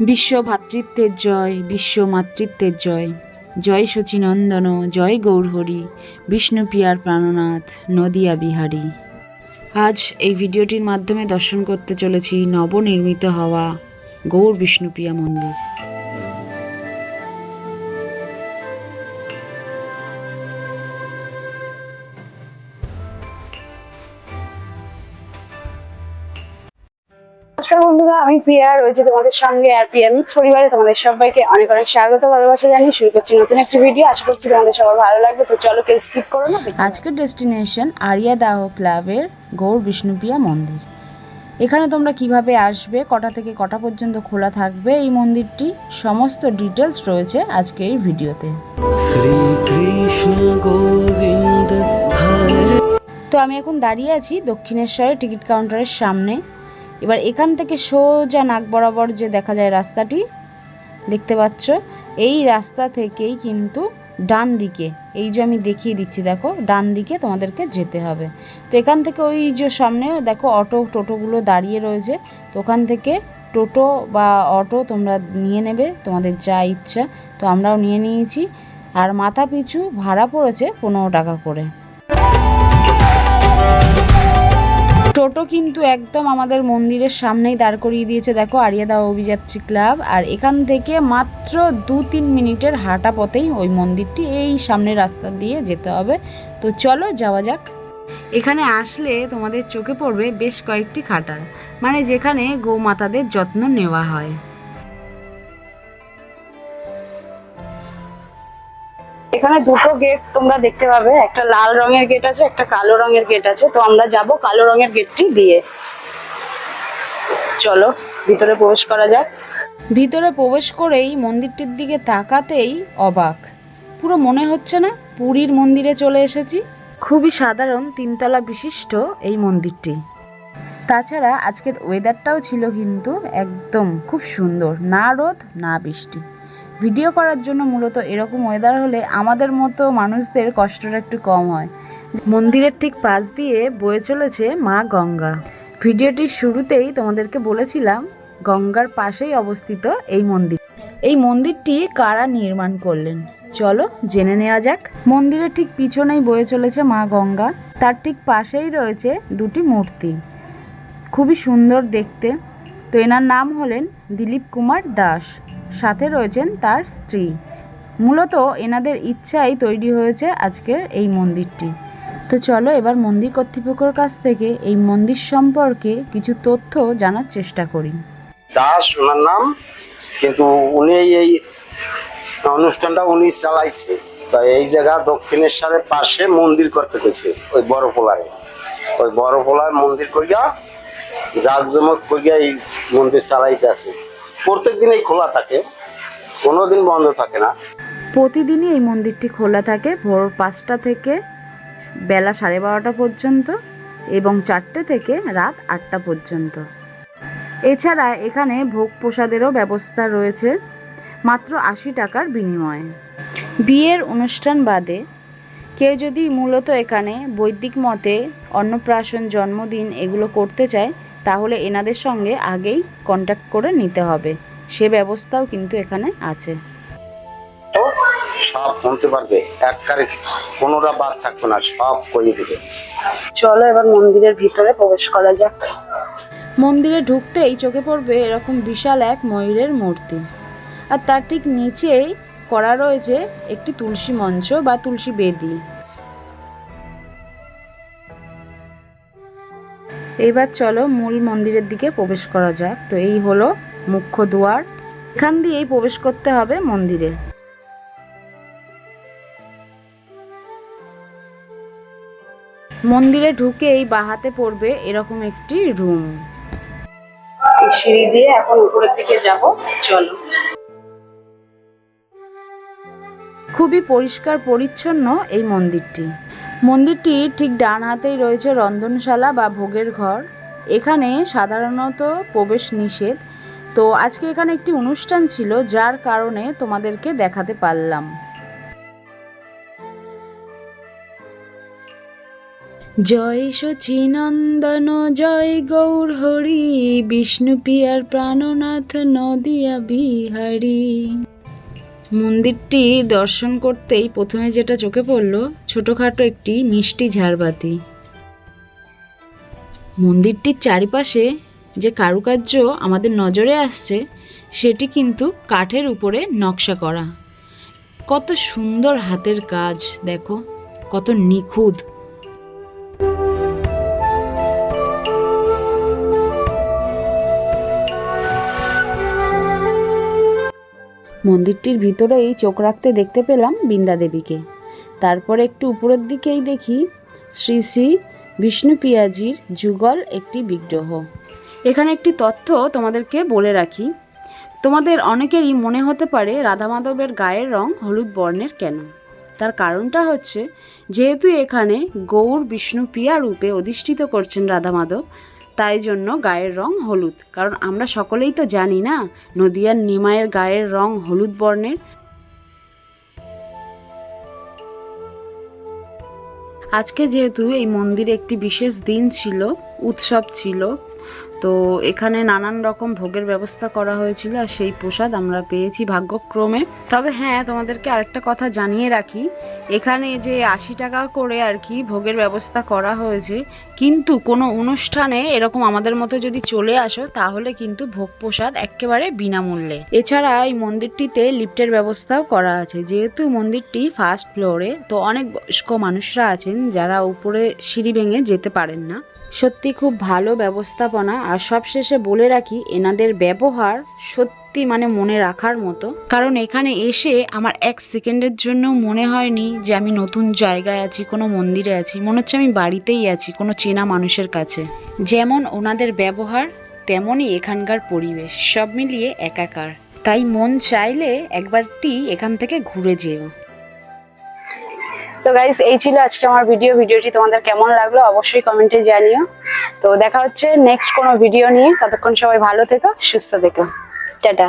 বিশ্ব ভাতৃত্বের জয়, বিশ্ব মাতৃত্বের জয়। জয় শচীনন্দন জয় গৌরহরি বিষ্ণুপ্রিয়ার প্রাণনাথ, নদিয়া বিহারী। আজ এই ভিডিওটির মাধ্যমে দর্শন করতে চলেছি নবনির্মিত হওয়া গৌর বিষ্ণুপ্রিয়া মন্দির। নমস্কার বন্ধুরা আমি প্রিয়া রয়েছে তোমাদের সঙ্গে আর প্রিয়া মিক্স পরিবারে। তোমাদের সবাইকে অনেক অনেক স্বাগত ভালোবাসা জানিয়ে শুরু করছি নতুন একটি ভিডিও আশা করছি তোমাদের সবার ভালো লাগবে। তো চলো কে স্কিপ করো না আজকের ডেস্টিনেশন আরিয়া দাহ ক্লাবের গৌর বিষ্ণুপ্রিয়া মন্দির। এখানে তোমরা কীভাবে আসবে কটা থেকে কটা পর্যন্ত খোলা থাকবে এই মন্দিরটি সমস্ত ডিটেলস রয়েছে আজকে এই ভিডিওতে তো আমি এখন দাঁড়িয়ে আছি দক্ষিণেশ্বরের টিকিট কাউন্টারের সামনে। এবার এখান থেকে সোজা নাক বরাবর যে দেখা যায় রাস্তাটি, দেখতে পাচ্ছ, এই রাস্তা থেকেই কিন্তু ডান দিকে, এই যে আমি দেখিয়ে দিচ্ছি, দেখো, ডান দিকে তোমাদেরকে যেতে হবে। তো এখান থেকে ওই যে সামনে, দেখো, অটো, টোটোগুলো দাঁড়িয়ে রয়েছে। তো ওখান থেকে টোটো বা অটো তোমরা নিয়ে নেবে, তোমাদের যা ইচ্ছা। তো আমরাও নিয়ে নিয়েছি। আর মাথা পিছু ভাড়া পড়েছে পনেরো টাকা করে। টোটো কিন্তু একদম আমাদের মন্দিরের সামনেই দাঁড় করিয়ে দিয়েছে, দেখো, আরিয়াদা অভিযাত্রী ক্লাব। আর এখান থেকে মাত্র দু তিন মিনিটের হাঁটা পথেই ওই মন্দিরটি এই সামনের রাস্তা দিয়ে যেতে হবে। তো চলো, যাওয়া যাক। এখানে আসলে তোমাদের চোখে পড়বে বেশ কয়েকটি খাটাল মানে যেখানে গোমাতাদের যত্ন নেওয়া হয়। এখানে দুটো গেট তোমরা দেখতে পাবে। একটা লাল রঙের গেট আছে, একটা কালো রঙের গেট আছে। তো আমরা যাব কালো রঙের গেটটি দিয়ে। চলো, ভিতরে প্রবেশ করা যাক। ভিতরে প্রবেশ করেই মন্দিরটির দিকে তাকাতেই অবাক। পুরো মনে হচ্ছে না পুরীর মন্দিরে চলে এসেছি। খুবই সাধারণ তিনতলা বিশিষ্ট এই মন্দিরটি। তাছাড়া আজকের ওয়েদারটাও ছিল কিন্তু একদম খুব সুন্দর, না রোদ, না বৃষ্টি। ভিডিও করার জন্য মূলত এরকম ওয়েদার হলে আমাদের মতো মানুষদের কষ্টটা একটু কম হয়। মন্দিরের ঠিক পাশ দিয়ে বয়ে চলেছে মা গঙ্গা। ভিডিওটির শুরুতেই তোমাদেরকে বলেছিলাম, গঙ্গার পাশেই অবস্থিত এই মন্দির। এই মন্দিরটি কারা নির্মাণ করলেন? চলো জেনে নেওয়া যাক। মন্দিরের ঠিক পিছনেই বয়ে চলেছে মা গঙ্গা। তার ঠিক পাশেই রয়েছে দুটি মূর্তি। খুবই সুন্দর দেখতে। তো এনার নাম হলেন দিলীপ কুমার দাস, সাথে রয়েছেন তার স্ত্রী। মূলত এনাদের ইচ্ছাই তৈরি হয়েছে আজকের এই মন্দিরটি। তো চলো এবার মন্দির কর্তৃপক্ষের কাছ থেকে এই মন্দির সম্পর্কে কিছু তথ্য জানার চেষ্টা করি। দাস ওনার নাম, কিন্তু উনি এই অনুষ্ঠানটা উনি চালাইছে। তা এই জায়গা দক্ষিণেশ্বরের পাশে মন্দির করতে গেছে, ওই বড় পোলায়। ওই বড় পোলায় মন্দির করিয়া জাকজমক করিয়া এই মন্দির চালাইতে আছে প্রত্যেক দিনই খোলা থাকে কোনো দিন বন্ধ থাকে না। প্রতিদিনই এই মন্দিরটি খোলা থাকে, ভোর পাঁচটা থেকে বেলা সাড়ে বারোটা পর্যন্ত এবং চারটে থেকে রাত আটটা পর্যন্ত। এছাড়া এখানে ভোগ প্রসাদেরও ব্যবস্থা রয়েছে, মাত্র আশি টাকার বিনিময়ে। বিয়ের অনুষ্ঠান বাদে কেউ যদি মূলত এখানে বৈদিক মতে অন্নপ্রাশন, জন্মদিন এগুলো করতে চায় তাহলে এনাদের সঙ্গে আগেই কন্ট্যাক্ট করে নিতে হবে। সে ব্যবস্থাও কিন্তু এখানে আছে। তো সব শুনতে পারবে। একবারে কোনোটা বাদ থাকবে না সব করিয়ে দেবে। চলো এবার মন্দিরের ভিতরে প্রবেশ করা যাক। মন্দিরে ঢুকতেই চোখে পড়বে এরকম বিশাল এক ময়ূরের মূর্তি। আর তার ঠিক নিচেই করা রয়েছে একটি তুলসী মঞ্চ বা তুলসী বেদি। এইবার চলো মূল মন্দিরের দিকে প্রবেশ করা যাক। তো এই হলো মুখ্য দুয়ার। এখান দিয়েই প্রবেশ করতে হবে মন্দিরে। মন্দিরে ঢুকেই বাহাতে পড়বে এরকম একটি রুম। সিঁড়ি দিয়ে এখন উপরের দিকে যাব। চলো। খুবই পরিষ্কার পরিচ্ছন্ন এই মন্দিরটি। মন্দিরটি ঠিক ডান হাতেই রয়েছে রন্ধনশালা বা ভোগের ঘর। এখানে সাধারণত প্রবেশ নিষেধ। তো আজকে এখানে একটি অনুষ্ঠান ছিল, যার কারণে তোমাদেরকে দেখাতে পারলাম। জয় শচীনন্দন জয় গৌর হরি, বিষ্ণু পিয়ার প্রাণনাথ, নদিয়া বিহারী। মন্দিরটি দর্শন করতেই প্রথমে যেটা চোখে পড়ল, ছোটোখাটো একটি মিষ্টি ঝাড়বাতি। মন্দিরটির চারিপাশে যে কারুকার্য আমাদের নজরে আসছে, সেটি কিন্তু কাঠের উপরে নকশা করা। কত সুন্দর হাতের কাজ, দেখো, কত নিখুঁত। মন্দিরটির ভিতরেই চোখ রাখতে দেখতে পেলাম বৃন্দা দেবীকে। তারপরে একটু উপরের দিকেই দেখি শ্রী শ্রী বিষ্ণু পিয়াজির যুগল একটি বিগ্রহ। এখানে একটি তথ্য তোমাদেরকে বলে রাখি। তোমাদের অনেকেরই মনে হতে পারে রাধা মাধবের গায়ের রং হলুদ বর্ণের কেন? তার কারণটা হচ্ছে, যেহেতু এখানে গৌর বিষ্ণু প্রিয়া রূপে অধিষ্ঠিত করছেন রাধা মাধব তাই জন্য গায়ের রং হলুদ। কারণ আমরা সকলেই তো জানি না, নদিয়ার নিমায়ের গায়ের রং হলুদ বর্ণের। আজকে যেহেতু এই মন্দিরে একটি বিশেষ দিন ছিল, উৎসব ছিল তো এখানে নানান রকম ভোগের ব্যবস্থা করা হয়েছিল আর সেই প্রসাদ আমরা পেয়েছি ভাগ্যক্রমে। তবে হ্যাঁ তোমাদেরকে আরেকটা কথা জানিয়ে রাখি। এখানে যে আশি টাকা করে আর কি ভোগের ব্যবস্থা করা হয়েছে, কিন্তু কোনো অনুষ্ঠানে এরকম আমাদের মতো যদি চলে আসো, তাহলে কিন্তু ভোগ প্রসাদ একেবারে বিনামূল্যে। এছাড়া এই মন্দিরটিতে লিফটের ব্যবস্থাও করা আছে। যেহেতু মন্দিরটি ফার্স্ট ফ্লোরে তো অনেক বয়স্ক মানুষরা আছেন যারা উপরে সিঁড়ি ভেঙে যেতে পারেন না। সত্যি খুব ভালো ব্যবস্থাপনা আর সবশেষে বলে রাখি, এনাদের ব্যবহার সত্যি মানে মনে রাখার মতো। কারণ এখানে এসে আমার এক সেকেন্ডের জন্য মনে হয়নি যে আমি নতুন জায়গায় আছি, কোনো মন্দিরে আছি। মনে হচ্ছে আমি বাড়িতেই আছি, কোনো চেনা মানুষের কাছে। যেমন ওনাদের ব্যবহার, তেমনই এখানকার পরিবেশ, সব মিলিয়ে একাকার। তাই মন চাইলে একবারটি এখান থেকে ঘুরে যেও। তো গাইস এই ছিল আজকে আমার ভিডিও ভিডিওটি তোমাদের কেমন লাগল অবশ্যই কমেন্টে জানিও। তো দেখা হচ্ছে নেক্সট কোনো ভিডিও নিয়ে। ততক্ষণ সবাই ভালো থেকো, সুস্থ থেকো। টাটা।